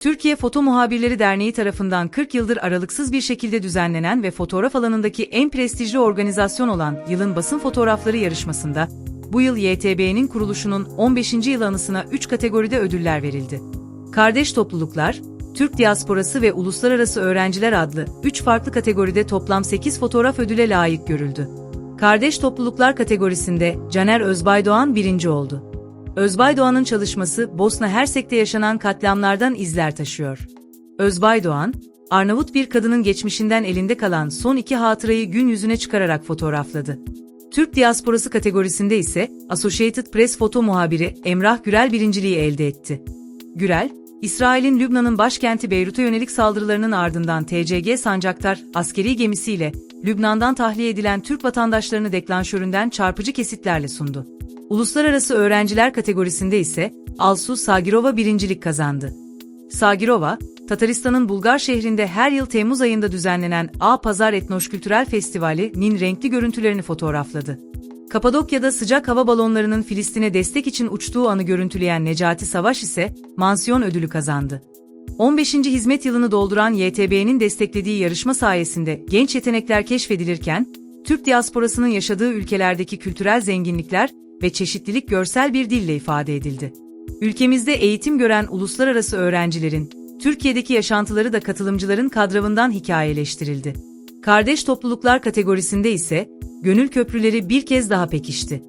Türkiye Foto Muhabirleri Derneği tarafından 40 yıldır aralıksız bir şekilde düzenlenen ve fotoğraf alanındaki en prestijli organizasyon olan Yılın Basın Fotoğrafları yarışmasında, bu yıl YTB'nin kuruluşunun 15. yıl anısına 3 kategoride ödüller verildi. Kardeş Topluluklar, Türk Diasporası ve Uluslararası Öğrenciler adlı 3 farklı kategoride toplam 8 fotoğraf ödüle layık görüldü. Kardeş Topluluklar kategorisinde Caner Özbaydoğan birinci oldu. Özbaydoğan'ın çalışması Bosna Hersek'te yaşanan katliamlardan izler taşıyor. Özbaydoğan, Arnavut bir kadının geçmişinden elinde kalan son iki hatırayı gün yüzüne çıkararak fotoğrafladı. Türk diasporası kategorisinde ise Associated Press foto muhabiri Emrah Gürel birinciliği elde etti. Gürel, İsrail'in Lübnan'ın başkenti Beyrut'a yönelik saldırılarının ardından TCG Sancaktar askeri gemisiyle Lübnan'dan tahliye edilen Türk vatandaşlarını deklanşöründen çarpıcı kesitlerle sundu. Uluslararası öğrenciler kategorisinde ise Alsu Sagirova birincilik kazandı. Sagirova, Tataristan'ın Bulgar şehrinde her yıl Temmuz ayında düzenlenen A Pazar Etnoşkültürel Festivali'nin renkli görüntülerini fotoğrafladı. Kapadokya'da sıcak hava balonlarının Filistin'e destek için uçtuğu anı görüntüleyen Necati Savaş ise mansiyon ödülü kazandı. 15. hizmet yılını dolduran YTB'nin desteklediği yarışma sayesinde genç yetenekler keşfedilirken, Türk diasporasının yaşadığı ülkelerdeki kültürel zenginlikler ve çeşitlilik görsel bir dille ifade edildi. Ülkemizde eğitim gören uluslararası öğrencilerin, Türkiye'deki yaşantıları da katılımcıların kadravından hikayeleştirildi. Kardeş topluluklar kategorisinde ise, gönül köprüleri bir kez daha pekişti.